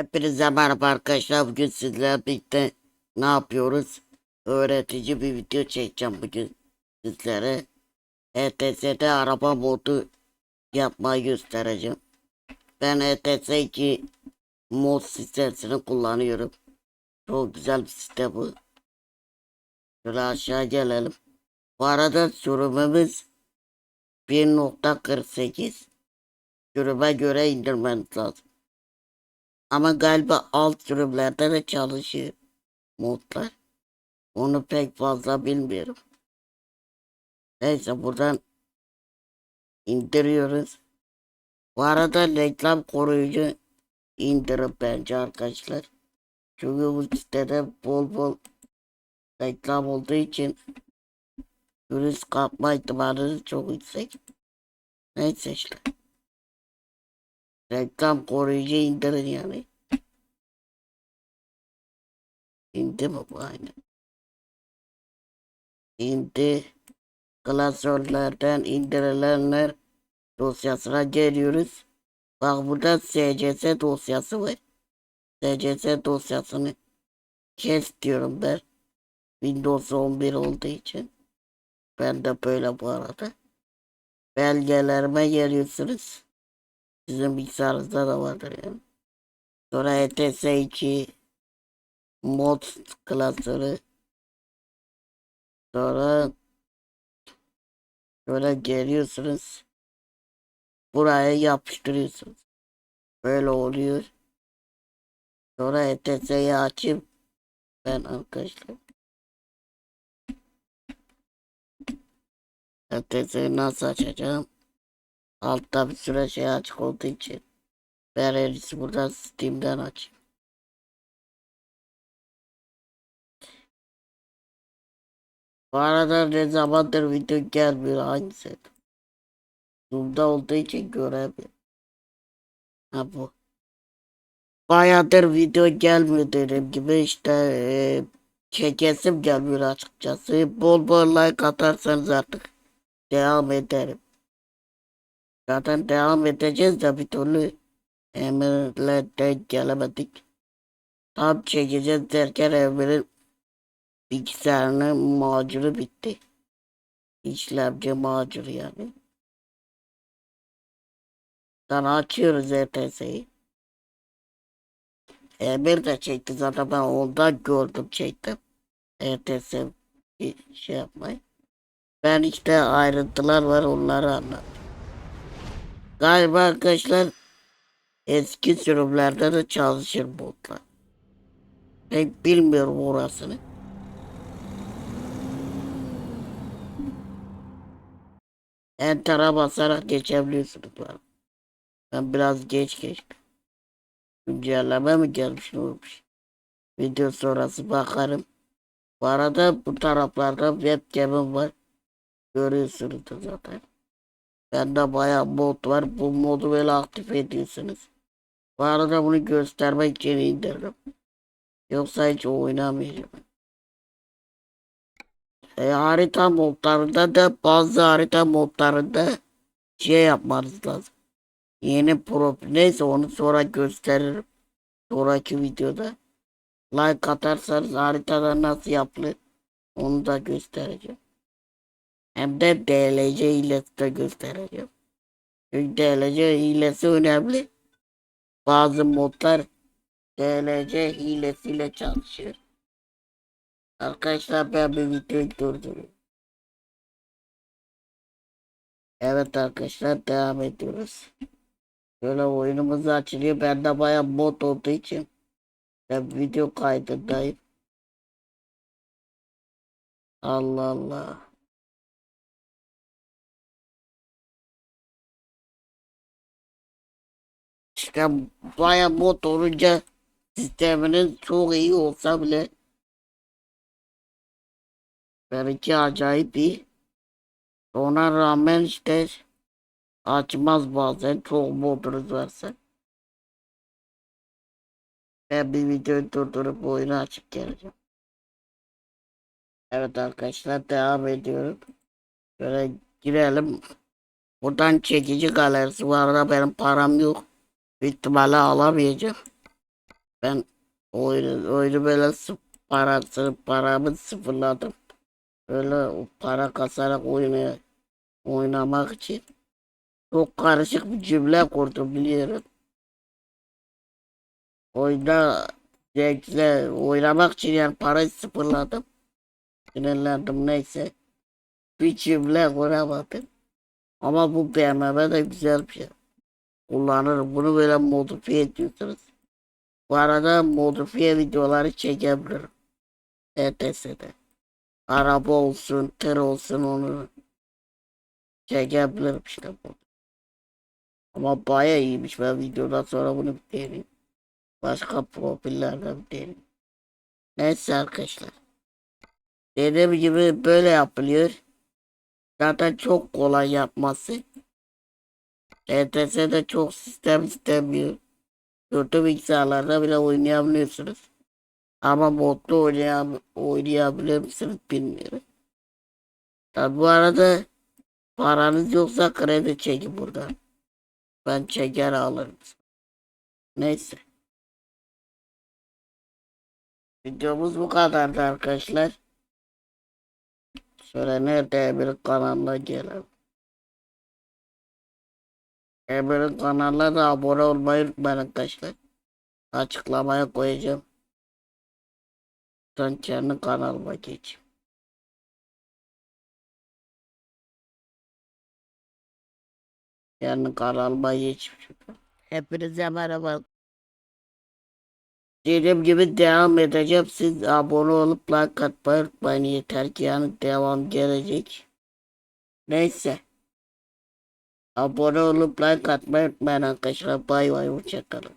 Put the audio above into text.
Hepinize merhaba arkadaşlar. Bugün sizlerle birlikte ne yapıyoruz? Öğretici bir video çekeceğim bugün sizlere. ETS'de araba modu yapmayı göstereceğim. Ben ETS 2 mod sitesini kullanıyorum. Çok güzel bir site bu. Şöyle aşağı gelelim. Bu arada sürümümüz 1.48 sürüme göre indirmeniz lazım. Ama galiba alt sürümlerde de çalışıyor modlar. Onu pek fazla bilmiyorum. Neyse buradan indiriyoruz. Bu arada reklam koruyucu indirin bence arkadaşlar. Çünkü bu sitede bol bol reklam olduğu için virüs kapma ihtimaliniz çok yüksek. Neyse işte. Reklam koruyucu indirin yani. İndi mi bu aynen? İndi. Klasörlerden indirilenler dosyasına geliyoruz. Bak burada SCS dosyası var. SCS dosyasını kes diyorum ben. Windows 11 olduğu için. Ben de böyle bu arada. Belgelerime geliyorsunuz. Sizin bilgisayarınızda da vardır yani. Sonra ETS 2 mod klasörü. Sonra böyle geliyorsunuz. Buraya yapıştırıyorsunuz. Böyle oluyor. Sonra ETS'yi açayım. Ben arkadaşlar. ETS'yi nasıl açacağım? Altta bir süre şey açık olduğu için. Ben en iyisi buradan Steam'den açayım. Bu arada ne zamandır video gelmiyor hangisi? Zoom'da olduğu için göremiyorum. Ha bu. Bayağıdır video gelmiyor dediğim gibi işte e, çekesim gelmiyor açıkçası. Bol bol like atarsanız artık devam ederim. Zaten devam edeceğiz de bir türlü Emir'le denk gelemedik. Tam çekeceğiz derken Emir'in bilgisayarının macunu bitti. İşlemci macunu yani. Sana açıyoruz ETS'yi. Emir de çekti zaten ben ondan gördüm çektim. ETS bir şey yapmayı. Ben işte ayrıntılar var onları anlat. Galiba arkadaşlar eski sürümlerde de çalışır botlar. Pek bilmiyorum orasını. Enter'a basarak geçebiliyorsunuz. Ben biraz geç geçtim. Güncelleme mi gelmiş ne olmuş? Video sonrası bakarım. Bu arada bu taraflarda webcam'im var. Görüyorsunuz zaten. Bende bayağı mod var. Bu modu böyle aktif ediyorsunuz. Bu arada bunu göstermek için indirdim. Yoksa hiç oynamayacağım. E, harita modlarında da bazı harita modlarında şey yapmanız lazım. Yeni profil neyse onu sonra gösteririm. Sonraki videoda. Like atarsanız haritada nasıl yapılır onu da göstereceğim. Hem de DLC hilesi de göstereceğim. Çünkü DLC hilesi önemli. Bazı modlar DLC hilesiyle çalışıyor. Arkadaşlar ben bir videoyu durduruyorum. Evet arkadaşlar devam ediyoruz. Böyle oyunumuz açılıyor. Bende baya mod olduğu için ben video kaydındayım. Allah Allah. İşte baya mod olunca sisteminin çok iyi olsa bile benimki acayip iyi. Ona rağmen işte açmaz bazen çok modunuz varsa. Ben bir videoyu durdurup oyunu açıp geleceğim. Evet arkadaşlar devam ediyorum. Böyle girelim. Buradan çekici galerisi var da benim param yok. Büyük ihtimalle alamayacağım. Ben oyunu, oyunu böyle sı- parası, paramı sıfırladım. Böyle para kasarak oyunu oynamak için. Çok karışık bir cümle kurdum biliyorum. Oyunda zevkle oynamak için yani parayı sıfırladım. Sinirlendim neyse. Bir cümle kuramadım. Ama bu BMW de güzel bir şey. Kullanırım. Bunu böyle modifiye ediyorsunuz. Bu arada modifiye videoları çekebilirim. ETS'de. Araba olsun, tır olsun onu çekebilirim işte bu. Ama baya iyiymiş. Ben videodan sonra bunu bir deneyeyim. Başka profillerden bir deneyeyim. Neyse arkadaşlar. Dediğim gibi böyle yapılıyor. Zaten çok kolay yapması. ETS de çok sistem istemiyor. Kötü bilgisayarlarda bile oynayabiliyorsunuz. Ama modda oynayab oynayabilir misiniz bilmiyorum. Tabi bu arada paranız yoksa kredi çekin buradan. Ben çeker alırım. Neyse. Videomuz bu kadardı arkadaşlar. Şöyle nerede Emir'in kanalına gelelim. Emir'in kanalına da abone olmayı unutmayın arkadaşlar. Açıklamaya koyacağım. Ben kendi kanalıma geçeyim. Kendi kanalıma geçmişim. Hepinize merhaba. Dediğim gibi devam edeceğim. Siz abone olup like atmayı unutmayın. Yeter ki yani devam gelecek. Neyse. Abone olup like atmayı unutmayın arkadaşlar. Bay bay. Hoşçakalın.